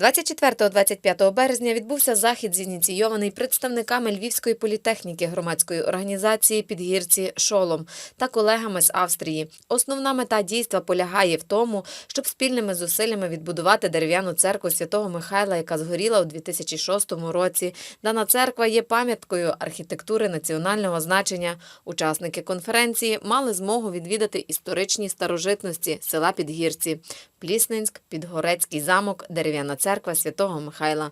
24-25 березня відбувся захід, зініційований представниками Львівської політехніки громадської організації Підгірці Шолом та колегами з Австрії. Основна мета дійства полягає в тому, щоб спільними зусиллями відбудувати дерев'яну церкву святого Михайла, яка згоріла у 2006 році. Дана церква є пам'яткою архітектури національного значення. Учасники конференції мали змогу відвідати історичні старожитності села Підгірці, Плісненськ, Підгорецький замок, дерев'яна церква святого Михайла.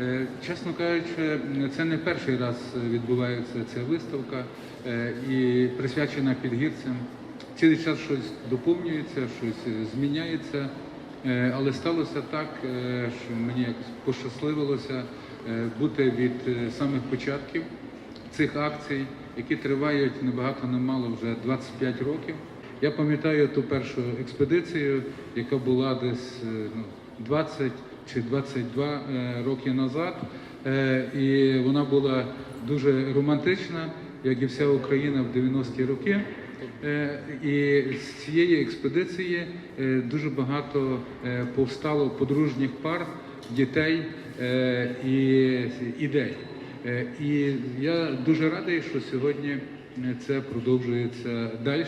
Е, Чесно кажучи, це не перший раз відбувається ця виставка е, і присвячена підгірцям. Цілий час щось доповнюється, щось зміняється, Е, але сталося так, що мені якось пощасливилося бути від самих початків цих акцій, які тривають небагато не мало вже 25 років. Я пам'ятаю ту першу експедицію, яка була десь е, ну, 20 чи 22 е, роки назад, Е, і вона була дуже романтична, як і вся Україна в 90-ті роки. І з цієї експедиції дуже багато повстало подружніх пар, дітей і ідей. І я дуже радий, що сьогодні це продовжується далі.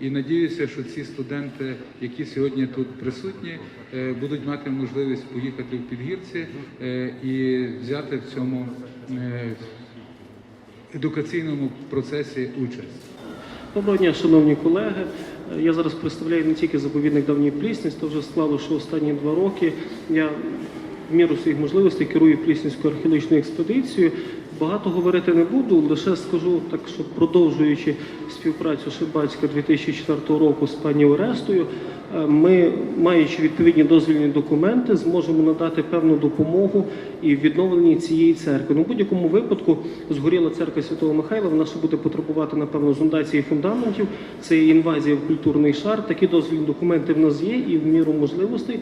І надіюся, що ці студенти, які сьогодні тут присутні, е, будуть мати можливість поїхати в Підгірці е, і взяти в цьому е, едукаційному процесі участь. Доброго дня, шановні колеги. Я зараз представляю не тільки заповідник давній Плісність, то вже склало, що останні два роки я в міру своїх можливостей керую Пліснінською археологічною експедицією. Багато говорити не буду, лише скажу так, що продовжуючи співпрацю Шибацька 2004 року з пані Орестою, е, ми, маючи відповідні дозвільні документи, зможемо надати певну допомогу і відновленні цієї церкви. Ну, в будь-якому випадку згоріла церква Святого Михайла, вона ще буде потребувати, напевно, зондації фундаментів. Це інвазія в культурний шар. Такі дозвільні документи в нас є, і в міру можливостей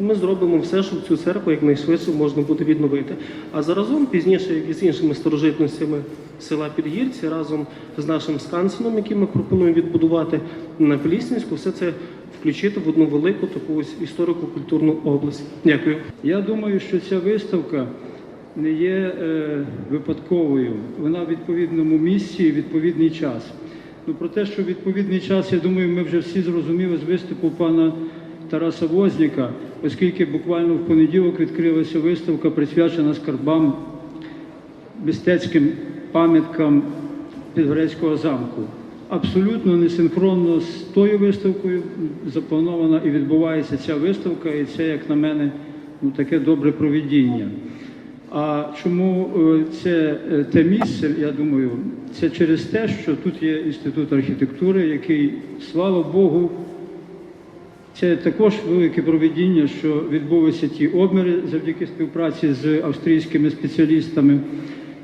ми зробимо все, щоб цю церкву якнайшвидше можна буде відновити. А заразом пізніше, як і з іншими старожитностями села Підгірці, разом з нашим скансеном, який ми пропонуємо відбудувати на Плісненську, все це включити в одну велику таку історико-культурну область. Дякую. Я думаю, що ця виставка не є е, випадковою. Вона в відповідному місці і відповідний час. Ну про те, що відповідний час, я думаю, ми вже всі зрозуміли з виступу пана Тараса Возніка, оскільки буквально в понеділок відкрилася виставка, присвячена скарбам мистецьким пам'яткам Підгорецького замку. Абсолютно несинхронно з тою виставкою запланована і відбувається ця виставка, і це, як на мене, ну, таке добре провідіння. А чому е, це е, те місце, я думаю, це через те, що тут є інститут архітектури, який, слава Богу, це також велике проведіння, що відбулися ті обміри завдяки співпраці з австрійськими спеціалістами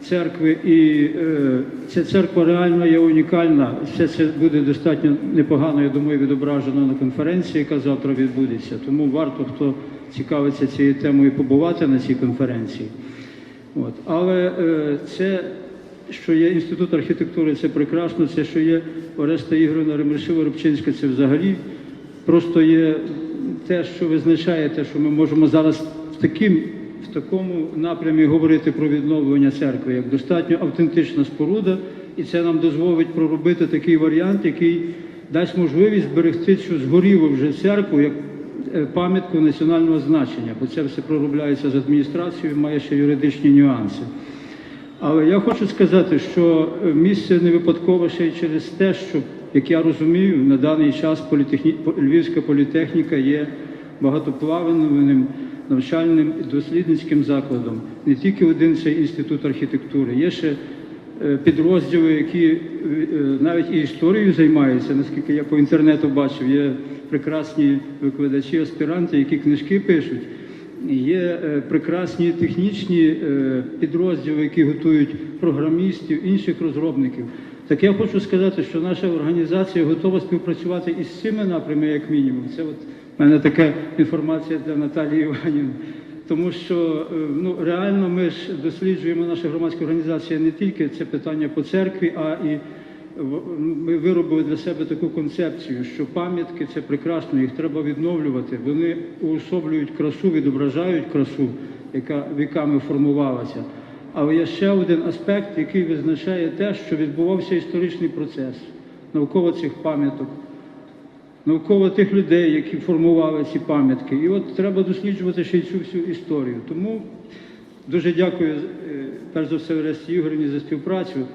церкви. І е, ця церква реально є унікальна. Все це буде достатньо непогано, я думаю, відображено на конференції, яка завтра відбудеться. Тому варто, хто цікавиться цією темою, побувати на цій конференції. От. Але е, це, що є інститут архітектури, це прекрасно. Це, що є Ореста Ігорівна Ремешова Рубчинська, це взагалі просто є те, що визначає те, що ми можемо зараз таким, в такому напрямі говорити про відновлення церкви, як достатньо автентична споруда, і це нам дозволить проробити такий варіант, який дасть можливість зберегти цю згорілу вже церкву як е, пам'ятку національного значення, бо це все проробляється з адміністрацією, має ще юридичні нюанси. Але я хочу сказати, що е, місце не випадково ще й через те, що, як я розумію, на даний час політехні... Львівська політехніка є багатоплавним навчальним і дослідницьким закладом. Не тільки один цей інститут архітектури, є ще е, підрозділи, які е, навіть і історією займаються, наскільки я по інтернету бачив, є прекрасні викладачі, аспіранти, які книжки пишуть. Є е, прекрасні технічні підрозділи, які готують програмістів, інших розробників. Так я хочу сказати, що наша організація готова співпрацювати із цими напрямами, як мінімум. Це от в мене така інформація для Наталії Іванівни. Тому що е, ну, реально ми ж досліджуємо наша громадська організація не тільки це питання по церкві, а і ми виробили для себе таку концепцію, що пам'ятки це прекрасно, їх треба відновлювати. Вони уособлюють красу, відображають красу, яка віками формувалася. Але є ще один аспект, який визначає те, що відбувався історичний процес навколо цих пам'яток, навколо тих людей, які формували ці пам'ятки. І от треба досліджувати ще й цю всю історію. Тому дуже дякую, е, перш за все, Оресті Ігорівні за співпрацю.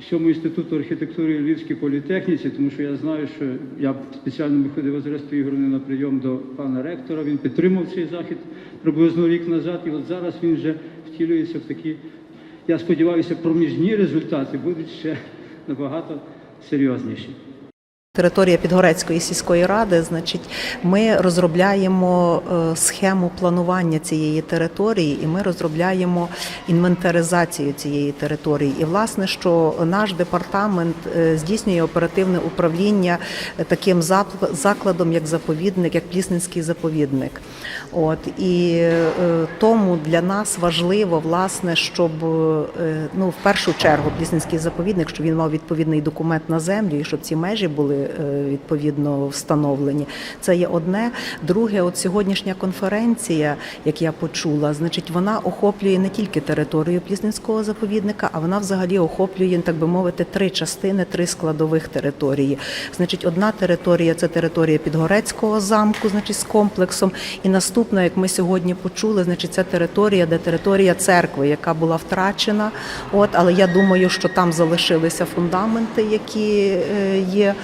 Всьому інституту архітектури Львівській політехніці, тому що я знаю, що я спеціально виходив з Орестою Ігорівною на прийом до пана ректора. Він підтримав цей захід приблизно рік назад, і от зараз він вже втілюється в такі, я сподіваюся, проміжні результати будуть ще набагато серйозніші. Територія Підгорецької сільської ради, значить, ми розробляємо е, схему планування цієї території, і ми розробляємо інвентаризацію цієї території. І власне, що наш департамент е, здійснює оперативне управління е, таким закладом, як заповідник, як Плісненський заповідник. От і тому для нас важливо, власне, щоб ну в першу чергу Плісненський заповідник, щоб він мав відповідний документ на землю, і щоб ці межі були відповідно встановлені. Це є одне. Друге, от сьогоднішня конференція, як я почула, значить, вона охоплює не тільки територію Плісненського заповідника, а вона взагалі охоплює, так би мовити, три частини, три складових території. Значить, одна територія це територія Підгорецького замку, значить, з комплексом. І наступна, як ми сьогодні почули, значить, це територія, де територія церкви, яка була втрачена. От, але я думаю, що там залишилися фундаменти, які е, є е,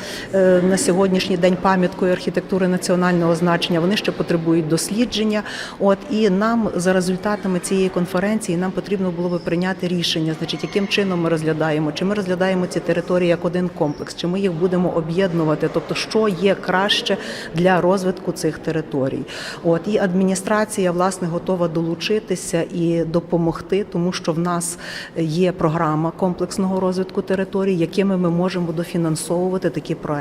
на сьогоднішній день пам'яткою архітектури національного значення. Вони ще потребують дослідження. От і нам за результатами цієї конференції нам потрібно було би прийняти рішення, значить, яким чином ми розглядаємо, чи ми розглядаємо ці території як один комплекс, чи ми їх будемо об'єднувати, тобто що є краще для розвитку цих територій. От і адміністрація власне готова долучитися і допомогти, тому що в нас є програма комплексного розвитку територій, якими ми можемо дофінансовувати такі проекти.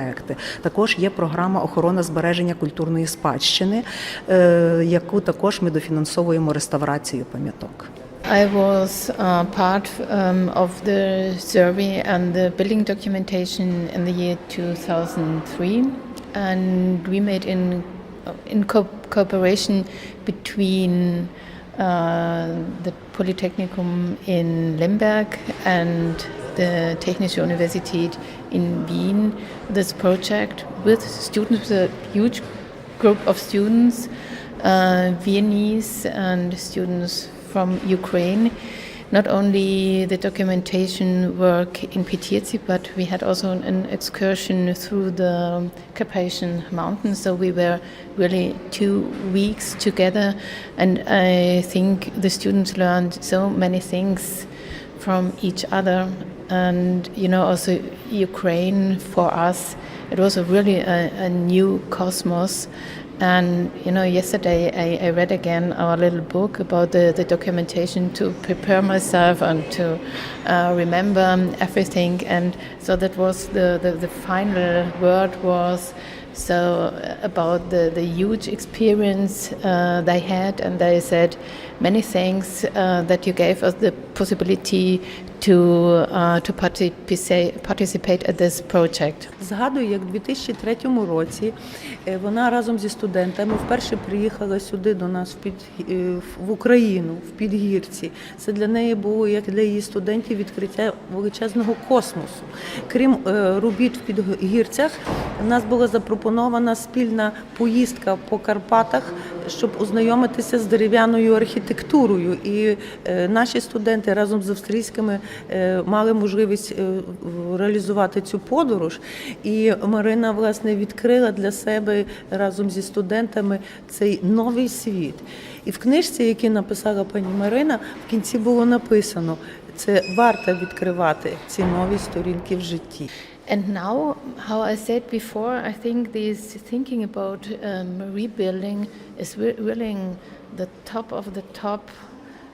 Також є програма охорона збереження культурної спадщини, е, яку також ми дофінансовуємо реставрацію пам'яток. I was uh, part um, of the survey and the building documentation in the year 2003, and we made in in co- cooperation between uh, the Polytechnicum in Lemberg and the Technische Universität in Wien this project with students, with a huge group of students, uh, Viennese and students from Ukraine. Not only the documentation work in Pitierci, but we had also an, an excursion through the Carpathian Mountains. So we were really two weeks together, and I think the students learned so many things from each other. And you know, also Ukraine for us, it was a really a, a new cosmos. And you know, yesterday I, I read again our little book about the, the documentation to prepare myself and to uh, remember everything. And so that was the, the, the final word was so about the, the huge experience uh, they had, and they said many thanks uh, that you gave us the possibility to uh, to participate participate at this project. Згадую, як у 2003 році е, вона разом зі студентами вперше приїхала сюди до нас в, під, е, в Україну, в Підгірці. Це для неї було, як для її студентів, відкриття величезного космосу. Крім е, робіт в Підгірцях, у нас була запропонована спільна поїздка по Карпатах, щоб ознайомитися з дерев'яною архітектурою. І е, наші студенти разом з австрійськими е, мали можливість е, реалізувати цю подорож. І Марина власне відкрила для себе разом зі студентами цей новий світ. І в книжці, яку написала пані Марина, в кінці було написано: це варто відкривати ці нові сторінки в житті. And now, how I said before, I think this thinking about um, rebuilding is re- really the top of the top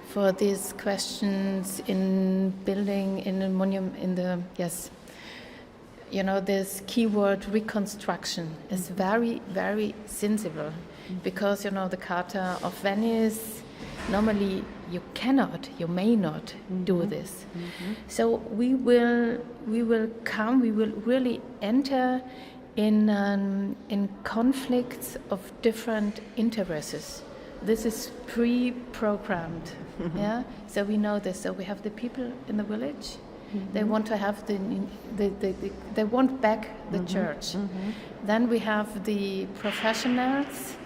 for these questions in building in a monument in the yes. You know, this keyword reconstruction is very, very sensible because you know the Carta of Venice normally you cannot, you may not mm-hmm. do this. Mm-hmm. So we will we will come, we will really enter in um, in conflicts of different interests. This is pre-programmed, mm-hmm. yeah. So we know this. So we have the people in the village. They want to have the, the, the, the they want back the church. Then we have the professionals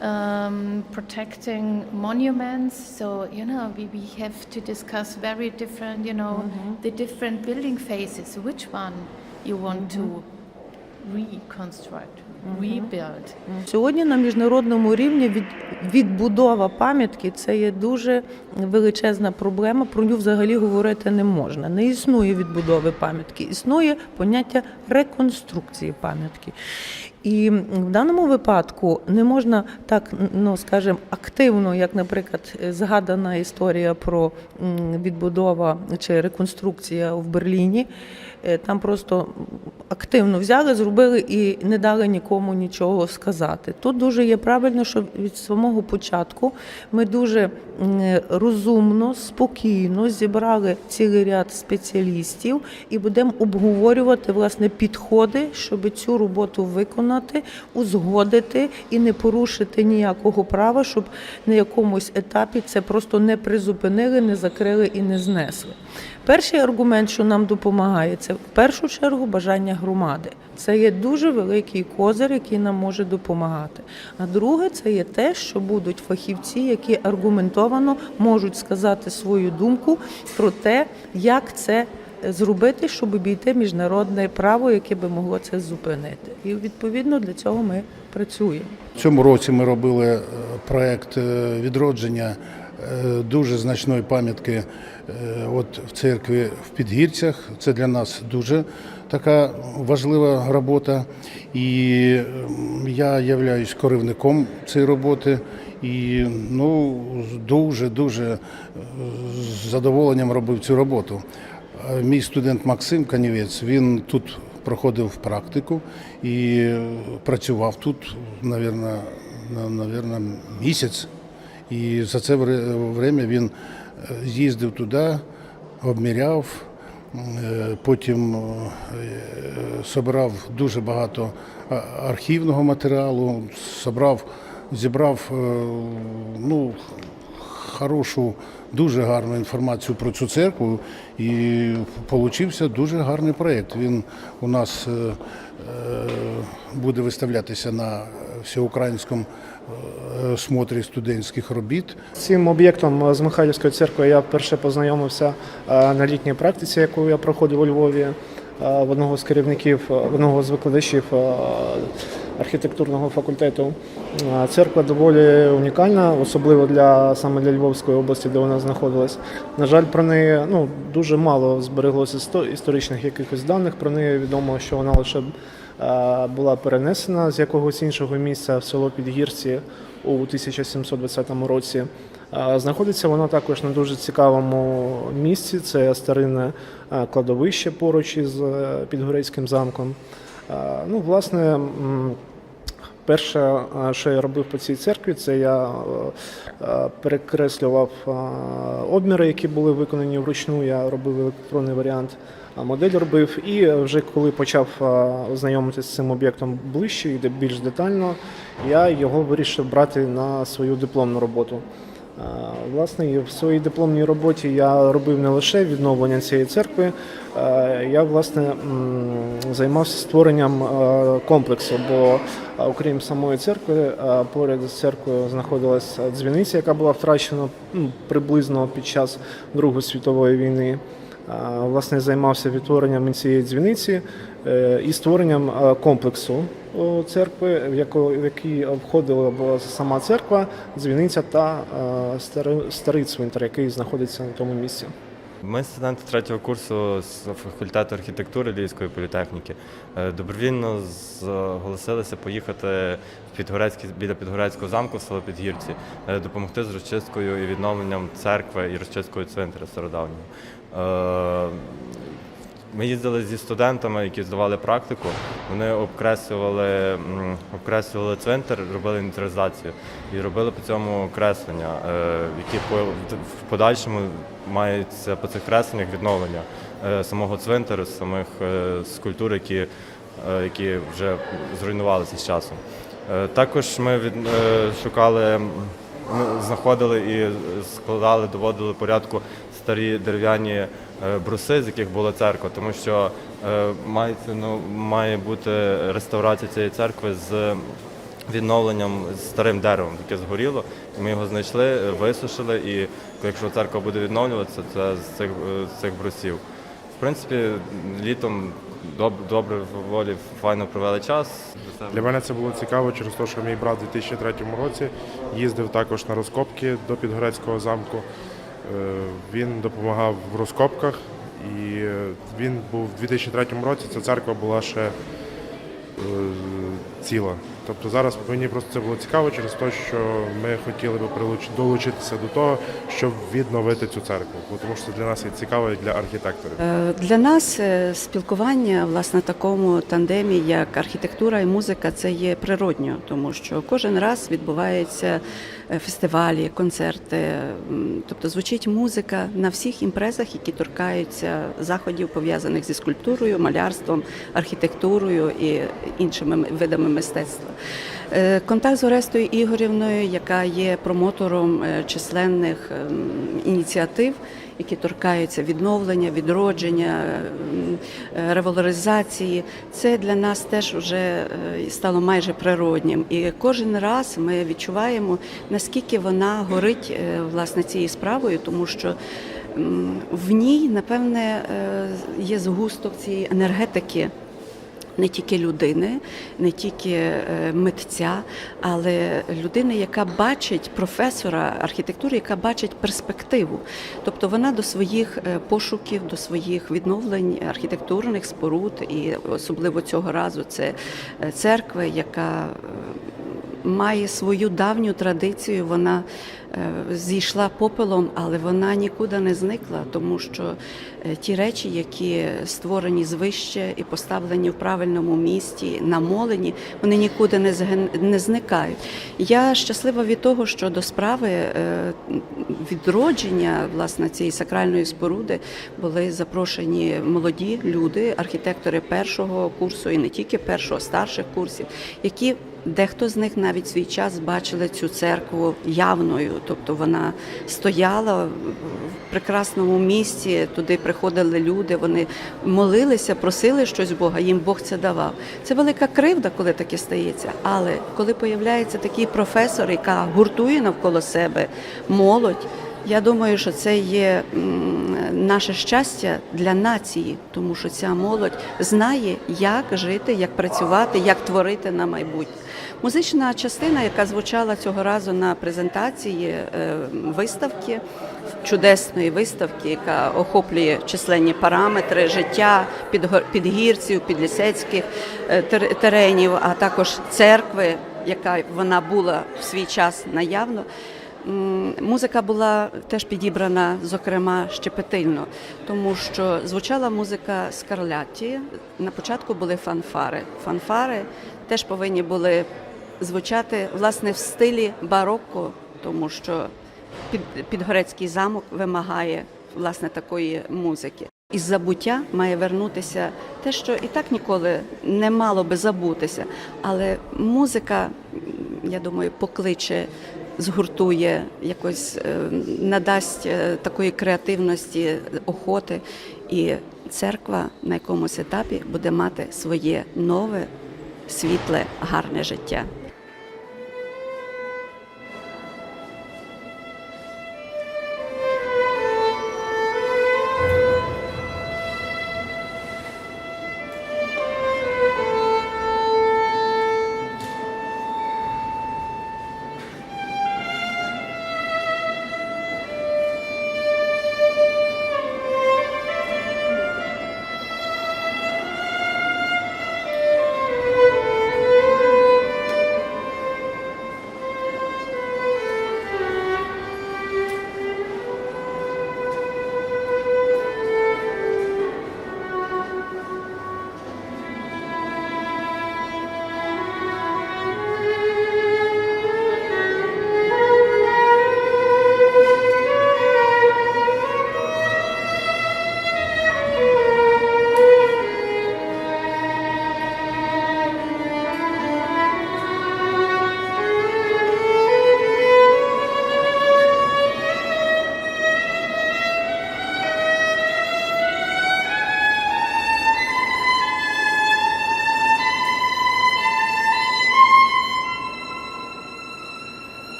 um, protecting monuments. So you know we, we have to discuss very different, you know, the different building phases. Which one you want to reconstruct, rebuild? Сьогодні на міжнародному рівні від, відбудова пам'ятки це є дуже величезна проблема. Про нього взагалі говорити не можна. Не існує відбудови пам'ятки, існує поняття реконструкції пам'ятки. І в даному випадку не можна так, ну скажімо, активно, як, наприклад, згадана історія про відбудова чи реконструкція в Берліні. Е, Там просто активно взяли, зробили і не дали нікому нічого сказати. Тут дуже є правильно, що від самого початку ми дуже розумно, спокійно зібрали цілий ряд спеціалістів і будемо обговорювати власне підходи, щоб цю роботу виконати, узгодити і не порушити ніякого права, щоб на якомусь етапі це просто не призупинили, не закрили і не знесли. Перший аргумент, що нам допомагає, це в першу чергу бажання громади. Це є дуже великий козир, який нам може допомагати. А друге, це є те, що будуть фахівці, які аргументовано можуть сказати свою думку про те, як це зробити, щоб обійти міжнародне право, яке би могло це зупинити. І відповідно для цього ми працюємо. В цьому році ми робили е, проект е, відродження е, дуже значної пам'ятки е, от в церкві в Підгірцях. Це для нас дуже така важлива робота. І я являюсь керівником цієї роботи. І ну дуже дуже з задоволенням робив цю роботу. Е, Мій студент Максим Канівець, він тут проходив практику і е, працював тут, навірно, на- навірно, місяць. І за це время він е, їздив туди, обміряв, е, потім е, собирав дуже багато архівного матеріалу, собрав, зібрав ну, хорошу, дуже гарну інформацію про цю церкву і получився дуже гарний проєкт. Він у нас буде виставлятися на всеукраїнському смотрі студентських робіт. Цим об'єктом е, з Михайлівської церкви я вперше познайомився е, на літній практиці, яку я проходив у Львові е, в одного з керівників, е, одного з викладачів е, архітектурного факультету. Церква доволі унікальна, особливо для саме для Львовської області, де вона знаходилась. На жаль, про неї ну дуже мало збереглося істо- історичних якихось даних. Про неї відомо, що вона лише була перенесена з якогось іншого місця в село Підгірці у 1720 році. Знаходиться вона також на дуже цікавому місці. Це старинне кладовище поруч із е, Підгорецьким замком. Ну, власне, перше, що я робив по цій церкві, це я е, е, перекреслював обміри, які були виконані вручну. Я робив електронний варіант, модель робив. І вже коли почав е, знайомитися з цим об'єктом ближче і більш детально, я його вирішив брати на свою дипломну роботу. Власне, в своїй дипломній роботі я робив не лише відновлення цієї церкви, е, я власне займався створенням е, комплексу, бо е, окрім самої церкви, поряд з церквою знаходилася дзвіниця, яка була втрачена ну, приблизно під час Другої світової війни. Власне, займався відтворенням цієї дзвіниці і створенням комплексу церкви, в який входила була сама церква, дзвіниця та е, старий цвинтар, який знаходиться на тому місці. Ми студенти третього курсу з факультету архітектури Львівської політехніки. Е, Добровільно зголосилися поїхати в Підгорецький, біля Підгорецького замку в село Підгірці, е, допомогти з розчисткою і відновленням церкви і розчисткою цвинтаря стародавнього. Ми їздили зі студентами, які здавали практику. Вони обкреслювали, обкреслювали цвинтар, робили інвентаризацію і робили по цьому креслення, е, які в подальшому маються по цих кресленнях відновлення е, самого цвинтару, самих е, скульптур, які, які вже зруйнувалися з часом. Також ми від, шукали, знаходили і складали, доводили порядку старі дерев'яні бруси, з яких була церква, тому що е, мається, ну, має бути реставрація цієї церкви з відновленням з старим деревом, яке згоріло. Ми його знайшли, е, висушили, і якщо церква буде відновлюватися, це з цих, е, з цих брусів. В принципі, літом доб- добре волі файно провели час. Для мене це було цікаво через те, що мій брат у 2003 році їздив також на розкопки до Підгорецького замку. Е, Він допомагав в розкопках, і е, він був у 2003 році. Ця церква була ще е, ціла. Тобто зараз мені просто це було цікаво через те, що ми хотіли би долучитися до того, щоб відновити цю церкву, бо тому що це для нас є цікаво як для архітекторів. Е, Для нас е, спілкування власне такому тандемі, як архітектура і музика, це є природньо, тому що кожен раз відбуваються е, фестивалі, концерти, тобто звучить музика на всіх імпрезах, які торкаються заходів, пов'язаних зі скульптурою, малярством, архітектурою і іншими м- видами мистецтва. Е, Контакт з Орестою Ігорівною, яка є промотором е, численних ем, ініціатив, які торкаються відновлення, відродження, ем, е, револоризації, це для нас теж вже стало майже природнім. І кожен раз ми відчуваємо, наскільки вона горить власне цією справою, тому що в ній, напевне, є згусток цієї енергетики не тільки людини, не тільки е, митця, але людини, яка бачить професора архітектури, яка бачить перспективу. Тобто вона до своїх е, пошуків, до своїх відновлень архітектурних споруд, і особливо цього разу це е, церква, яка має свою давню традицію. Вона е, зійшла попелом, але вона нікуди не зникла, тому що е, ті речі, які створені звище і поставлені в правильному місці, намолені, вони нікуди не не зникають. Я щаслива від того, що до справи е, відродження власне цієї сакральної споруди були запрошені молоді люди, архітектори першого курсу і не тільки першого, старших курсів, які Дехто з них навіть свій час бачили цю церкву явною, тобто вона стояла в прекрасному місці. Туди приходили люди, вони молилися, просили щось Бога. Їм Бог це давав. Це велика кривда, коли таке стається. Але коли появляється такий професор, яка гуртує навколо себе молодь. Я думаю, що це є наше щастя для нації, тому що ця молодь знає, як жити, як працювати, як творити на майбутнє. Музична частина, яка звучала цього разу на презентації е, виставки, чудесної виставки, яка охоплює численні параметри життя підгірців, підлісецьких е, теренів, а також церкви, яка вона була в свій час наявно. Музика була теж підібрана, зокрема, щепетильно, тому що звучала музика Скарлятті. На початку були фанфари. Фанфари теж повинні були звучати власне в стилі барокко, тому що під, Підгорецький замок вимагає власне такої музики. Із забуття має вернутися те, що і так ніколи не мало би забутися. Але музика, я думаю, покличе, згуртує, якось е, надасть е, такої креативності, охоти. І церква на якомусь етапі буде мати своє нове, світле, гарне життя.